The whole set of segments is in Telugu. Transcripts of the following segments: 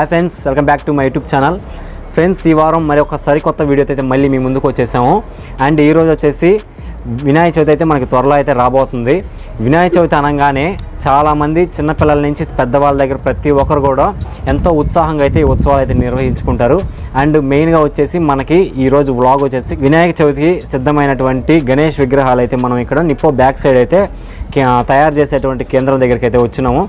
Hi friends welcome back to my YouTube channel. Friends ఈ వారం మరి ఒక సరికొత్త వీడియోతో అయితే మళ్ళీ మీ ముందుకు వచ్చేసాము. అండ్ ఈరోజు వచ్చేసి వినాయక చవితి అయితే మనకి త్వరలో అయితే రాబోతుంది. వినాయక చవితి అనగానే చాలామంది చిన్నపిల్లల నుంచి పెద్దవాళ్ళ దగ్గర ప్రతి ఒక్కరు కూడా ఎంతో ఉత్సాహంగా అయితే ఈ ఉత్సవాలు అయితే నిర్వహించుకుంటారు. అండ్ మెయిన్గా వచ్చేసి మనకి ఈరోజు వ్లాగ్ వచ్చేసి వినాయక చవితికి సిద్ధమైనటువంటి గణేష్ విగ్రహాలు అయితే మనం ఇక్కడ నిప్పో బ్యాక్ సైడ్ అయితే తయారు చేసేటువంటి కేంద్రం దగ్గరికి అయితే వచ్చినాము.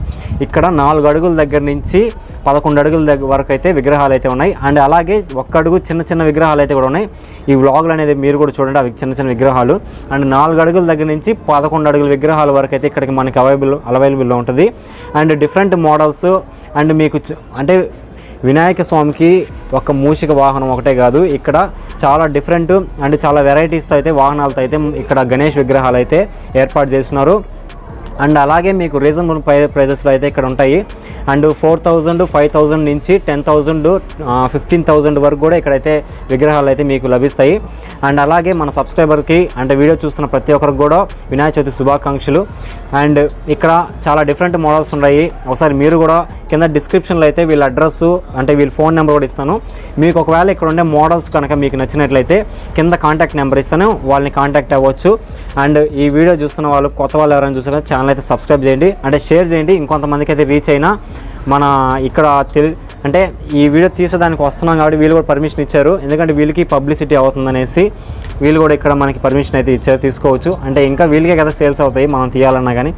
ఇక్కడ నాలుగు అడుగుల దగ్గర నుంచి పదకొండు అడుగుల దగ్గర వరకు అయితే విగ్రహాలు అయితే ఉన్నాయి. అండ్ అలాగే ఒక్క అడుగు చిన్న చిన్న విగ్రహాలు అయితే కూడా ఉన్నాయి. ఈ వ్లాగులు అనేది మీరు కూడా చూడండి అవి చిన్న చిన్న విగ్రహాలు. అండ్ నాలుగు అడుగుల దగ్గర నుంచి పదకొండు అడుగుల విగ్రహాల వరకు అయితే ఇక్కడికి మనకి అవైలబుల్ అవైలబుల్లో ఉంటుంది. అండ్ డిఫరెంట్ మోడల్స్ అండ్ మీకు అంటే వినాయక స్వామికి ఒక మూషిక వాహనం ఒకటే కాదు. ఇక్కడ చాలా డిఫరెంట్ అండ్ చాలా వెరైటీస్తో అయితే వాహనాలతో అయితే ఇక్కడ గణేష్ విగ్రహాలు అయితే ఏర్పాటు చేస్తున్నారు. అండ్ అలాగే మీకు రీజనబుల్ ప్రైజెస్లో అయితే ఇక్కడ ఉంటాయి. And four thousand five thousand నుంచి టెన్ థౌజండ్ ఫిఫ్టీన్ థౌజండ్ వరకు కూడా ఇక్కడైతే విగ్రహాలు అయితే మీకు లభిస్తాయి. అండ్ అలాగే మన సబ్స్క్రైబర్కి అంటే వీడియో చూస్తున్న ప్రతి ఒక్కరికి కూడా వినాయక చవితి శుభాకాంక్షలు. అండ్ ఇక్కడ చాలా డిఫరెంట్ మోడల్స్ ఉన్నాయి. ఒకసారి మీరు కూడా కింద డిస్క్రిప్షన్లో అయితే వీళ్ళ అడ్రస్ అంటే వీళ్ళ ఫోన్ నెంబర్ కూడా ఇస్తాను. మీకు ఒకవేళ ఇక్కడ ఉండే మోడల్స్ కనుక మీకు నచ్చినట్లయితే కింద కాంటాక్ట్ నెంబర్ ఇస్తాను. వాళ్ళని కాంటాక్ట్ అవ్వచ్చు. అండ్ ఈ వీడియో చూస్తున్న వాళ్ళు కొత్త వాళ్ళు ఎవరైనా చూసినా ఛానల్ అయితే సబ్స్క్రైబ్ చేయండి. అంటే షేర్ చేయండి ఇంకొంతమందికి అయితే రీచ్ అయినా మన ఇక్కడ తెలి అంటే ఈ వీడియో తీసేదానికి వస్తున్నాం కాబట్టి వీళ్ళు కూడా పర్మిషన్ ఇచ్చారు. ఎందుకంటే వీళ్ళకి పబ్లిసిటీ అవుతుందనేసి వీళ్ళు కూడా ఇక్కడ మనకి పర్మిషన్ అయితే ఇచ్చారు తీసుకోవచ్చు. అంటే ఇంకా వీళ్ళకే కదా సేల్స్ అవుతాయి మనం తీయాలన్నా కానీ.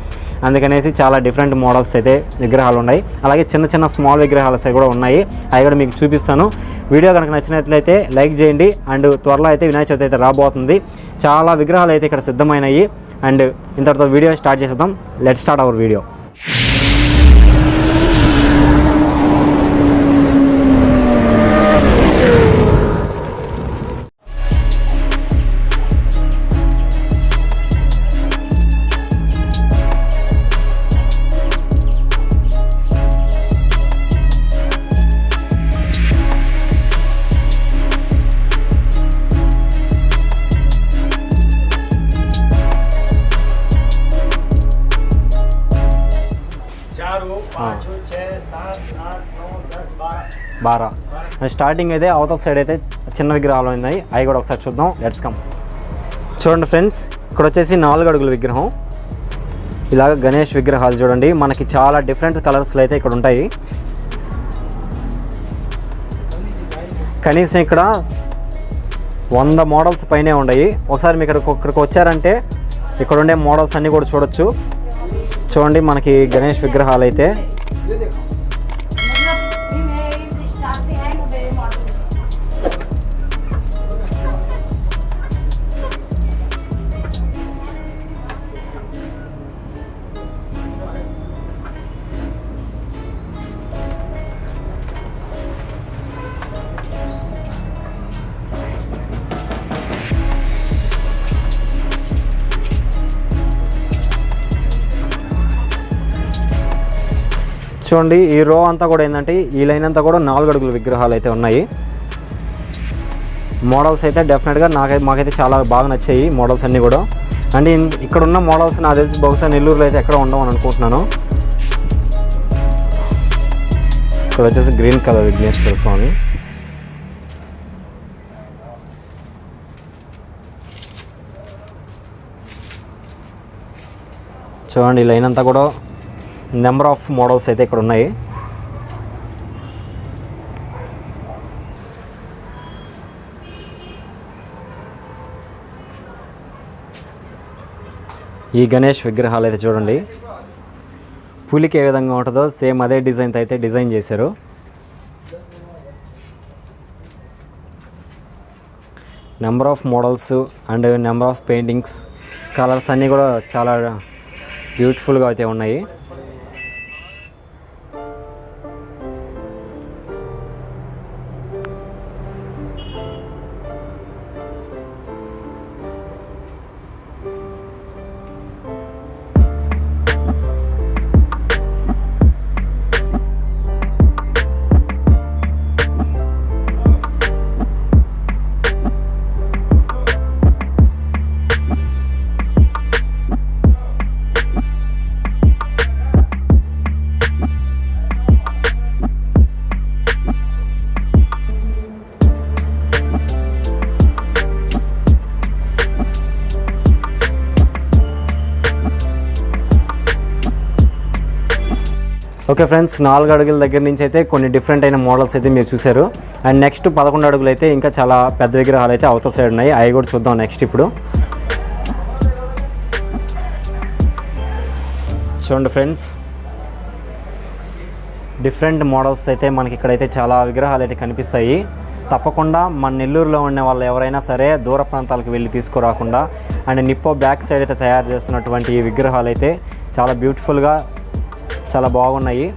అందుకనేసి చాలా డిఫరెంట్ మోడల్స్ అయితే విగ్రహాలు ఉన్నాయి. అలాగే చిన్న చిన్న స్మాల్ విగ్రహాలు అయితే కూడా ఉన్నాయి. అవి కూడా మీకు చూపిస్తాను. వీడియో కనుక నచ్చినట్లయితే లైక్ చేయండి. అండ్ త్వరలో అయితే వినాయక చవితి అయితే రాబోతుంది. చాలా విగ్రహాలు అయితే ఇక్కడ సిద్ధమైనాయి. అండ్ ఇంతటితో వీడియో స్టార్ట్ చేసేద్దాం. లెట్ స్టార్ట్ అవర్ వీడియో బారా. స్టార్టింగ్ అయితే అవతల సైడ్ అయితే చిన్న విగ్రహాలు ఉన్నాయి. అవి కూడా ఒకసారి చూద్దాం. లెట్స్ కమ్ చూడండి ఫ్రెండ్స్ ఇక్కడ వచ్చేసి నాలుగు అడుగుల విగ్రహం. ఇలాగ గణేష్ విగ్రహాలు చూడండి. మనకి చాలా డిఫరెంట్ కలర్స్లో అయితే ఇక్కడ ఉంటాయి. కనీసం ఇక్కడ వంద మోడల్స్ పైనే ఉన్నాయి. ఒకసారి మీకు ఇక్కడ ఇక్కడికి వచ్చారంటే ఇక్కడ ఉండే మోడల్స్ అన్నీ కూడా చూడొచ్చు. చూడండి మనకి గణేష్ విగ్రహాలు అయితే. చూడండి ఈ రో అంతా కూడా ఏంటంటే ఈ లైన్ అంతా కూడా నాలుగు అడుగుల విగ్రహాలు అయితే ఉన్నాయి. మోడల్స్ అయితే డెఫినెట్గా నాకైతే మాకైతే చాలా బాగా నచ్చాయి మోడల్స్ అన్నీ కూడా. అండ్ ఇన్- ఇక్కడ ఉన్న మోడల్స్ నాకు తెలిసి బహుశా నెల్లూరులో అయితే ఎక్కడ ఉండవు అని అనుకుంటున్నాను. ఇక్కడ వచ్చేసి గ్రీన్ కలర్ విఘ్నేశ్వర స్వామి. చూడండి ఈ లైన్ అంతా కూడా నెంబర్ ఆఫ్ మోడల్స్ అయితే ఇక్కడ ఉన్నాయి. ఈ గణేష్ విగ్రహాలు అయితే చూడండి. పులికి ఏ విధంగా ఉంటుందో సేమ్ అదే డిజైన్తో అయితే డిజైన్ చేశారు. Number of models and number of paintings colours అన్నీ కూడా చాలా బ్యూటిఫుల్గా అయితే ఉన్నాయి. ఓకే ఫ్రెండ్స్ నాలుగు అడుగుల దగ్గర నుంచి అయితే కొన్ని డిఫరెంట్ అయిన మోడల్స్ అయితే మీరు చూశారు. అండ్ నెక్స్ట్ పదకొండు అడుగులు అయితే ఇంకా చాలా పెద్ద విగ్రహాలు అయితే అవతల సైడ్ ఉన్నాయి. అవి కూడా చూద్దాం నెక్స్ట్ ఇప్పుడు. చూడండి ఫ్రెండ్స్. డిఫరెంట్ మోడల్స్ అయితే మనకి ఇక్కడైతే చాలా విగ్రహాలు అయితే కనిపిస్తాయి. తప్పకుండా మన నెల్లూరులో ఉండే వాళ్ళు ఎవరైనా సరే దూర ప్రాంతాలకు వెళ్ళి తీసుకురాకుండా అండ్ నిప్పో బ్యాక్ సైడ్ అయితే తయారు చేస్తున్నటువంటి ఈ విగ్రహాలు అయితే చాలా బ్యూటిఫుల్గా చాలా బాగున్నాయి.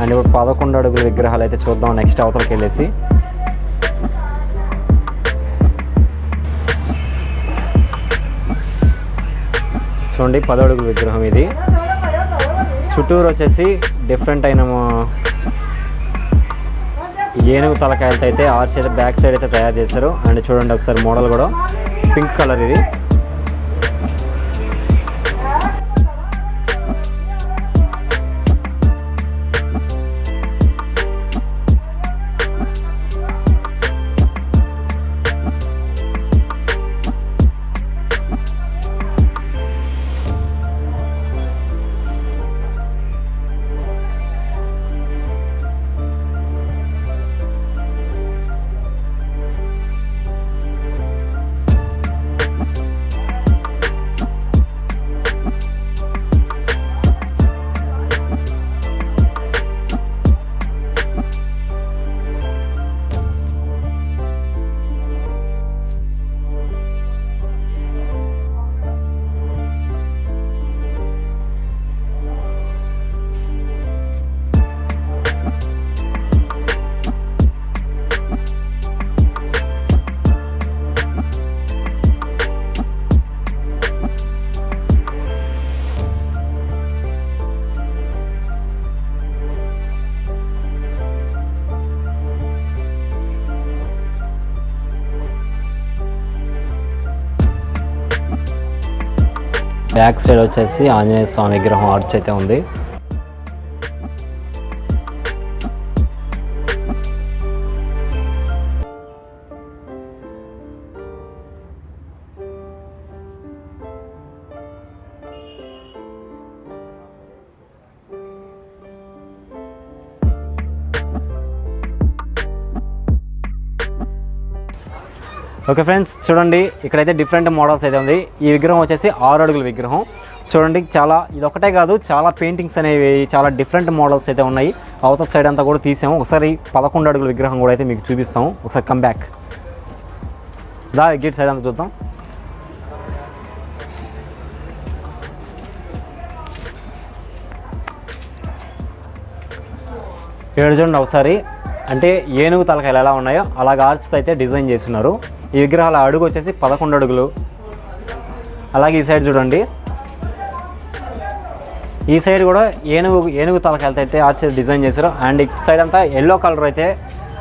అండ్ ఇప్పుడు పదకొండు అడుగుల విగ్రహాలు అయితే చూద్దాం నెక్స్ట్ అవతలకి వెళ్ళేసి చూడండి పదో అడుగుల విగ్రహం ఇది. చుట్టూరు వచ్చేసి డిఫరెంట్ అయిన ఏనుగు తలకాయలతో అయితే ఆర్చ్ అయితే బ్యాక్ సైడ్ అయితే తయారు చేశారు. అండ్ చూడండి ఒకసారి మోడల్ కూడా. పింక్ కలర్ ఇది. బ్యాక్ సైడ్ వచ్చేసి ఆంజనేయ స్వామి విగ్రహం ఆర్చ్ అయితే ఉంది. ఓకే ఫ్రెండ్స్ చూడండి ఇక్కడైతే డిఫరెంట్ మోడల్స్ అయితే ఉంది. ఈ విగ్రహం వచ్చేసి ఆరు అడుగుల విగ్రహం. చూడండి చాలా ఇది ఒకటే కాదు చాలా పెయింటింగ్స్ అనేవి చాలా డిఫరెంట్ మోడల్స్ అయితే ఉన్నాయి. అవతల సైడ్ అంతా కూడా తీసాము. ఒకసారి పదకొండు అడుగుల విగ్రహం కూడా అయితే మీకు చూపిస్తాము. ఒకసారి come back the gate side అంతా చూద్దాం. ఏడు చూడండి ఒకసారి. అంటే ఏనుగు తలకాయలు ఎలా ఉన్నాయో అలాగ ఆర్చ్తో అయితే డిజైన్ చేస్తున్నారు. ఈ విగ్రహాల అడుగు వచ్చేసి పదకొండు అడుగులు. అలాగే ఈ సైడ్ చూడండి. ఈ సైడ్ కూడా ఏనుగు ఏనుగు తలకాయలతో అయితే ఆర్చ్ డిజైన్ చేశారు. అండ్ ఇటు సైడ్ అంతా ఎల్లో కలర్ అయితే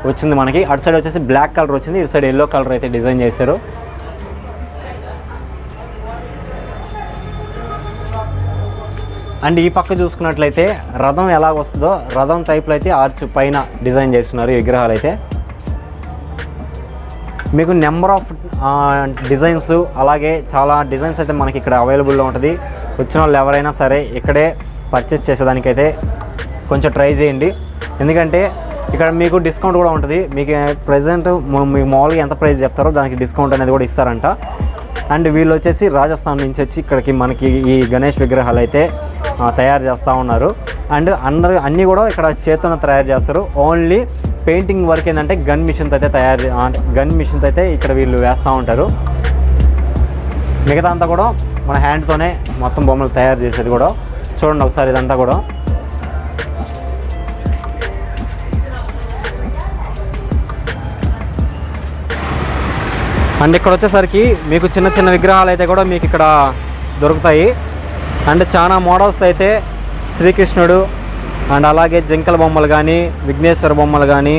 వచ్చింది మనకి. అటు సైడ్ వచ్చేసి బ్లాక్ కలర్ వచ్చింది. ఇటు సైడ్ ఎల్లో కలర్ అయితే డిజైన్ చేశారు. అండ్ ఈ పక్క చూసుకున్నట్లయితే రథం ఎలా వస్తుందో రథం టైప్లో అయితే ఆర్చ్ పైన డిజైన్ చేస్తున్నారు ఈ విగ్రహాలు అయితే. మీకు నెంబర్ ఆఫ్ డిజైన్స్ అలాగే చాలా డిజైన్స్ అయితే మనకి ఇక్కడ అవైలబుల్లో ఉంటుంది. వచ్చిన వాళ్ళు ఎవరైనా సరే ఇక్కడే పర్చేస్ చేసేదానికైతే కొంచెం ట్రై చేయండి. ఎందుకంటే ఇక్కడ మీకు డిస్కౌంట్ కూడా ఉంటుంది. మీకు ప్రజెంట్ మీకు మామూలుగా ఎంత ప్రైస్ చెప్తారో దానికి డిస్కౌంట్ అనేది కూడా ఇస్తారంట. అండ్ వీళ్ళు వచ్చేసి రాజస్థాన్ నుంచి వచ్చి ఇక్కడికి మనకి ఈ గణేష్ విగ్రహాలు అయితే తయారు చేస్తూ ఉన్నారు. అండ్ అందరు అన్నీ కూడా ఇక్కడ చేతున తయారు చేస్తారు. ఓన్లీ పెయింటింగ్ వర్క్ ఏంటంటే గన్ మిషన్తో అయితే తయారు గన్ మిషన్తో అయితే ఇక్కడ వీళ్ళు వేస్తూ ఉంటారు. మిగతా అంతా కూడా మన హ్యాండ్తోనే మొత్తం బొమ్మలు తయారు చేసేది కూడా. చూడండి ఒకసారి ఇదంతా కూడా. అండ్ ఇక్కడ వచ్చేసరికి మీకు చిన్న చిన్న విగ్రహాలు అయితే కూడా మీకు ఇక్కడ దొరుకుతాయి. అండ్ చాలా మోడల్స్ అయితే శ్రీకృష్ణుడు అండ్ అలాగే జింకల బొమ్మలు కానీ విఘ్నేశ్వర బొమ్మలు కానీ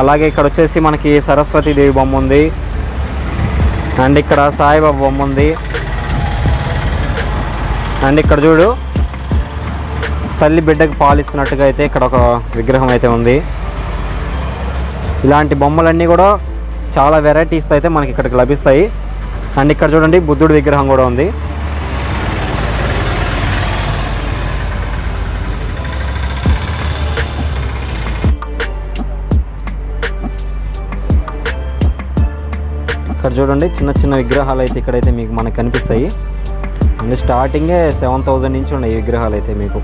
అలాగే ఇక్కడ వచ్చేసి మనకి సరస్వతీదేవి బొమ్మ ఉంది. అండ్ ఇక్కడ సాయిబాబా బొమ్మ ఉంది. అండ్ ఇక్కడ చూడు తల్లి బిడ్డకు పాలిస్తున్నట్టుగా అయితే ఇక్కడ ఒక విగ్రహం అయితే ఉంది. ఇలాంటి బొమ్మలన్నీ కూడా చాలా వెరైటీస్ అయితే మనకి ఇక్కడికి లభిస్తాయి. అండ్ ఇక్కడ చూడండి బుద్ధుడి విగ్రహం కూడా ఉంది. ఇక్కడ చూడండి చిన్న చిన్న విగ్రహాలు అయితే ఇక్కడైతే మీకు మనకు కనిపిస్తాయి. అండ్ స్టార్టింగే సెవెన్ థౌజండ్ నుంచి ఉన్నాయి ఈ విగ్రహాలు అయితే మీకు.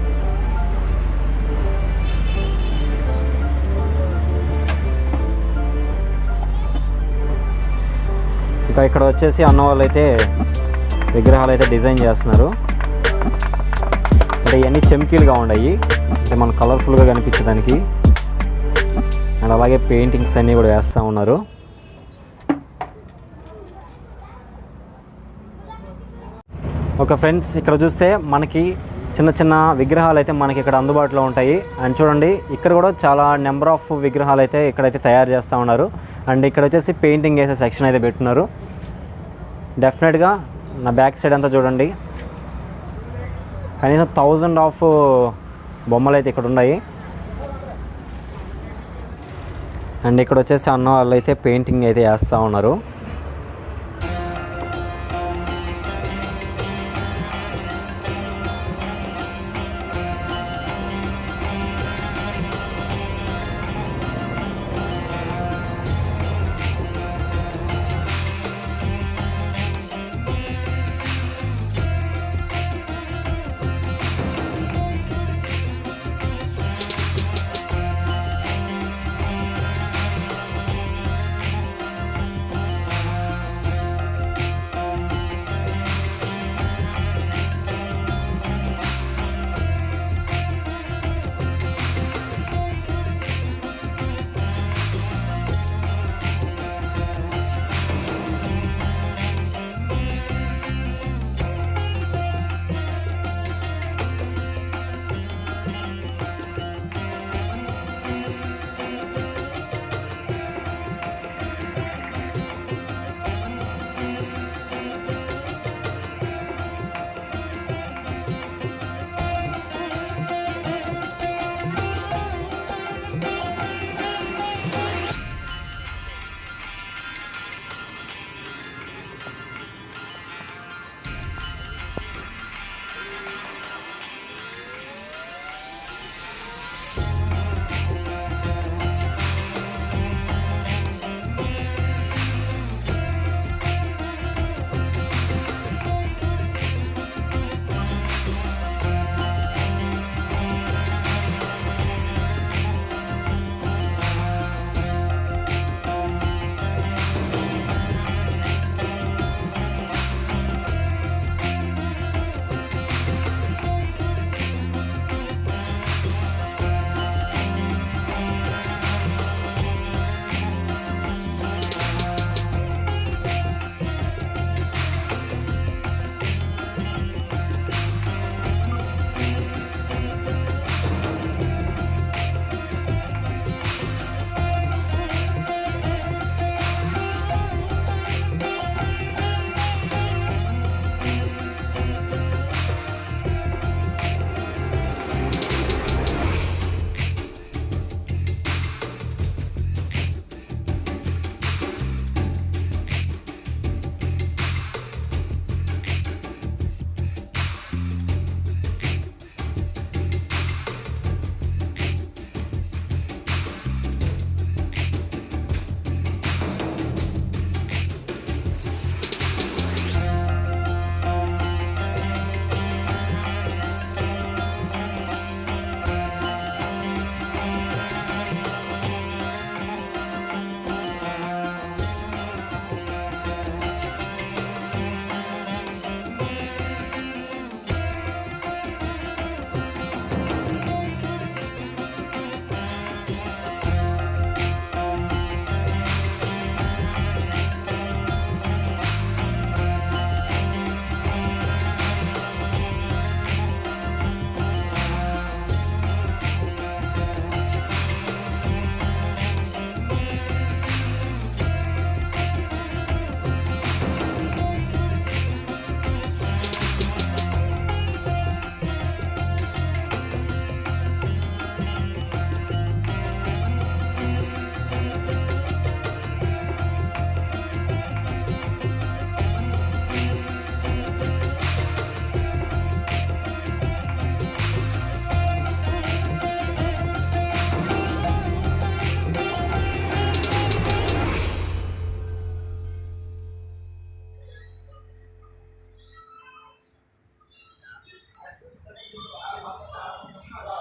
ఇంకా ఇక్కడ వచ్చేసి అన్న వాళ్ళు అయితే విగ్రహాలు అయితే డిజైన్ చేస్తున్నారు. అంటే ఇవన్నీ చెమ్కీలుగా ఉన్నాయి అంటే మనం కలర్ఫుల్గా కనిపించడానికి అండ్ అలాగే పెయింటింగ్స్ అన్నీ కూడా వేస్తూ ఉన్నారు. ఒక ఫ్రెండ్స్ ఇక్కడ చూస్తే మనకి చిన్న చిన్న విగ్రహాలు అయితే మనకి ఇక్కడ అందుబాటులో ఉంటాయి. అండ్ చూడండి ఇక్కడ కూడా చాలా నెంబర్ ఆఫ్ విగ్రహాలు అయితే ఇక్కడైతే తయారు చేస్తూ ఉన్నారు. అండ్ ఇక్కడ వచ్చేసి పెయింటింగ్ వేసే సెక్షన్ అయితే పెట్టున్నారు. డెఫినెట్గా నా బ్యాక్ సైడ్ అంతా చూడండి. కనీసం థౌజండ్ ఆఫ్ బొమ్మలు అయితే ఇక్కడ ఉన్నాయి. అండ్ ఇక్కడ వచ్చేసి అన్న వాళ్ళు అయితే పెయింటింగ్ అయితే వేస్తూ ఉన్నారు.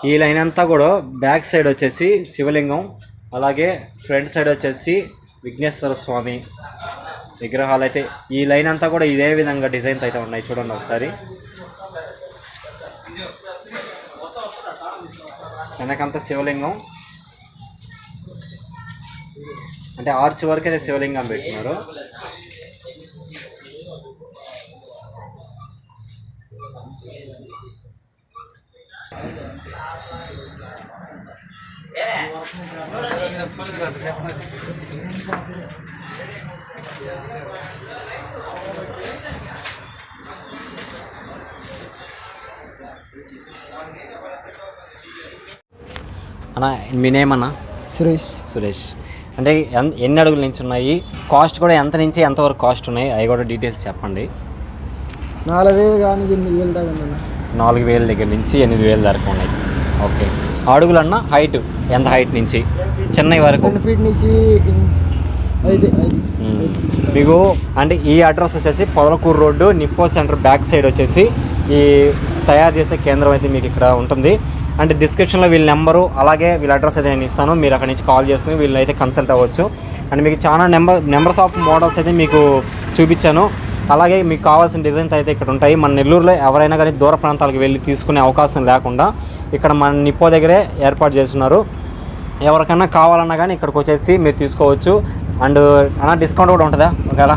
ఈ లైన్ అంతా కూడా బ్యాక్ సైడ్ వచ్చేసి శివలింగం అలాగే ఫ్రంట్ సైడ్ వచ్చేసి విఘ్నేశ్వర స్వామి విగ్రహాలు అయితే. ఈ లైన్ అంతా కూడా ఇదే విధంగా డిజైన్స్ అయితే ఉన్నాయి చూడండి ఒకసారి. వెనకంతా శివలింగం. అంటే ఆర్చ్ వరకు అయితే శివలింగం పెట్టినారు. అన్న మీ నేమ్ అన్న? సురేష్. సురేష్. అంటే ఎన్- ఎన్ని అడుగుల నుంచి ఉన్నాయి? కాస్ట్ కూడా ఎంత నుంచి ఎంతవరకు కాస్ట్ ఉన్నాయి? అవి కూడా డీటెయిల్స్ చెప్పండి. నాలుగు వేలు కానీ ఎనిమిది వేలు దాకా నాలుగు వేల దగ్గర నుంచి ఎనిమిది వేల వరకు ఉన్నాయి. ఓకే అడుగులన్న హైట్ ఎంత హైట్ నుంచి? చిన్నవి వరకు? ఫీట్ నుంచి. మీకు అంటే ఈ అడ్రస్ వచ్చేసి Podalakuru road Nippo centre back side వచ్చేసి ఈ తయారు చేసే కేంద్రం అయితే మీకు ఇక్కడ ఉంటుంది. అంటే డిస్క్రిప్షన్లో వీళ్ళ నెంబరు అలాగే వీళ్ళ అడ్రస్ అయితే నేను ఇస్తాను. మీరు అక్కడి నుంచి కాల్ చేసుకుని వీళ్ళు అయితే కన్సల్ట్ అవ్వచ్చు. అండ్ మీకు చాలా నెంబర్ నెంబర్స్ ఆఫ్ మోడల్స్ అయితే మీకు చూపించాను. అలాగే మీకు కావాల్సిన డిజైన్స్ అయితే ఇక్కడ ఉంటాయి. మన నెల్లూరులో ఎవరైనా కానీ దూర ప్రాంతాలకు వెళ్ళి తీసుకునే అవకాశం లేకుండా ఇక్కడ మన నిప్పో దగ్గరే ఏర్పాటు చేస్తున్నారు. ఎవరికైనా కావాలన్నా కానీ ఇక్కడికి వచ్చేసి మీరు తీసుకోవచ్చు. అండ్ అన్న డిస్కౌంట్ కూడా ఉంటుందా? ఒకవేళ.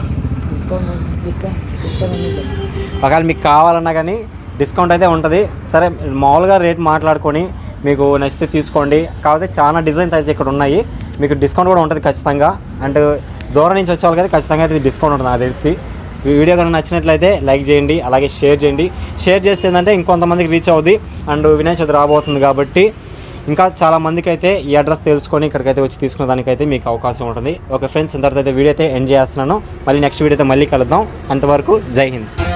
ఒకవేళ మీకు కావాలన్నా కానీ డిస్కౌంట్ అయితే ఉంటుంది. సరే మామూలుగా రేట్ మాట్లాడుకొని మీకు నచ్చితే తీసుకోండి. కాకపోతే చాలా డిజైన్స్ అయితే ఇక్కడ ఉన్నాయి. మీకు డిస్కౌంట్ కూడా ఉంటుంది ఖచ్చితంగా. అండ్ దూరం నుంచి వచ్చే వాళ్ళకి అయితే ఖచ్చితంగా అయితే డిస్కౌంట్ ఉంటుంది నాకు తెలిసి. ఈ వీడియో కనుక నచ్చినట్లయితే లైక్ చేయండి అలాగే షేర్ చేయండి. షేర్ చేస్తే ఏంటంటే ఇంకొంతమందికి రీచ్ అవుద్ది. అండ్ వినాయక చవితి రాబోతుంది కాబట్టి ఇంకా చాలా మందికి అయితే ఈ అడ్రస్ తెలుసుకొని ఇక్కడికైతే వచ్చి తీసుకునే దానికైతే మీకు అవకాశం ఉంటుంది. ఓకే ఫ్రెండ్స్ ఇంతవరకు వీడియో అయితే ఎండ్ చేస్తున్నాను. మళ్ళీ నెక్స్ట్ వీడియో అయితే మళ్ళీ కలుద్దాం. అంతవరకు జై హింద్.